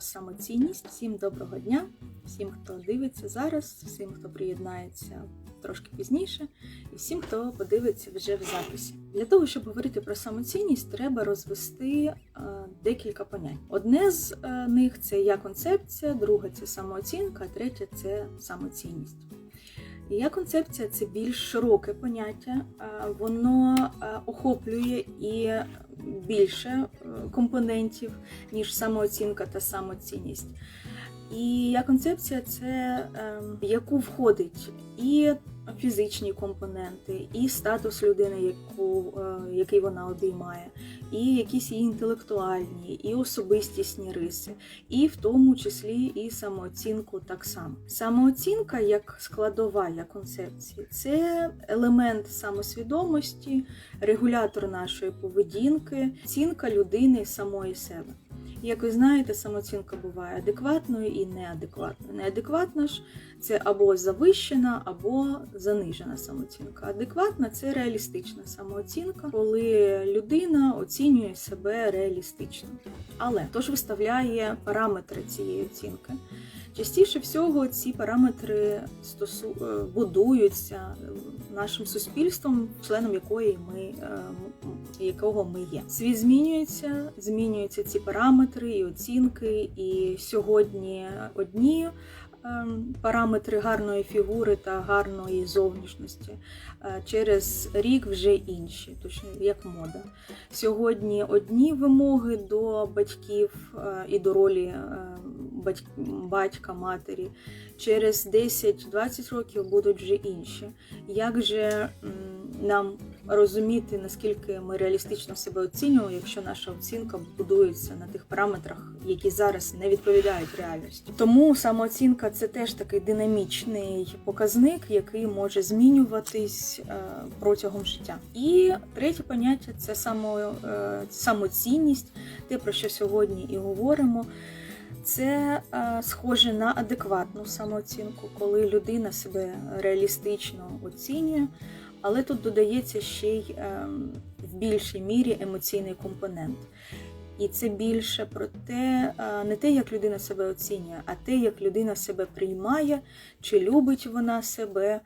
самоцінність. Всім доброго дня, всім, хто дивиться зараз, всім, хто приєднається трошки пізніше, і всім, хто подивиться вже в записі. Для того, щоб говорити про самоцінність, треба розвести е, декілька понять. Одне з е, них це я концепція, друге це самооцінка, а третє це самоцінність. Я концепція це більш широке поняття, е, воно охоплює і більше е, компонентів, ніж самооцінка та самоцінність. І я концепція це в яку входить і фізичні компоненти, і статус людини, яку, е, який вона обіймає, і якісь її інтелектуальні, і особистісні риси, і в тому числі і самооцінку так само. Самооцінка як складова як концепції це елемент самосвідомості, регулятор нашої поведінки, оцінка людини самої себе. Як ви знаєте, самооцінка буває адекватною і неадекватною. Неадекватна ж це або завищена, або занижена самооцінка. Адекватна це реалістична самооцінка, коли людина оцінює себе реалістично. Але хто ж виставляє параметри цієї оцінки? Частіше всього ці параметри стосу... е, будуються нашим суспільством, членом якої ми, е, якого ми є. Світ змінюється, змінюються ці параметри і оцінки, і сьогодні одні. ем, Параметри гарної фігури та гарної зовнішності Е, через рік вже інші, точно як мода. Сьогодні одні вимоги до батьків е, і до ролі е, батька, матері. Через 10-20 років будуть вже інші. Як же нам розуміти, наскільки ми реалістично себе оцінюємо, якщо наша оцінка будується на тих параметрах, які зараз не відповідають реальності? Тому самооцінка це теж такий динамічний показник, який може змінюватись е, протягом життя. І третє поняття це само, е, самоцінність, те про що сьогодні і говоримо. Це е, схоже на адекватну самооцінку, коли людина себе реалістично оцінює, але тут додається ще й е, в більшій мірі емоційний компонент. І це більше про те, е, не те, як людина себе оцінює, а те, як людина себе приймає, чи любить вона себе,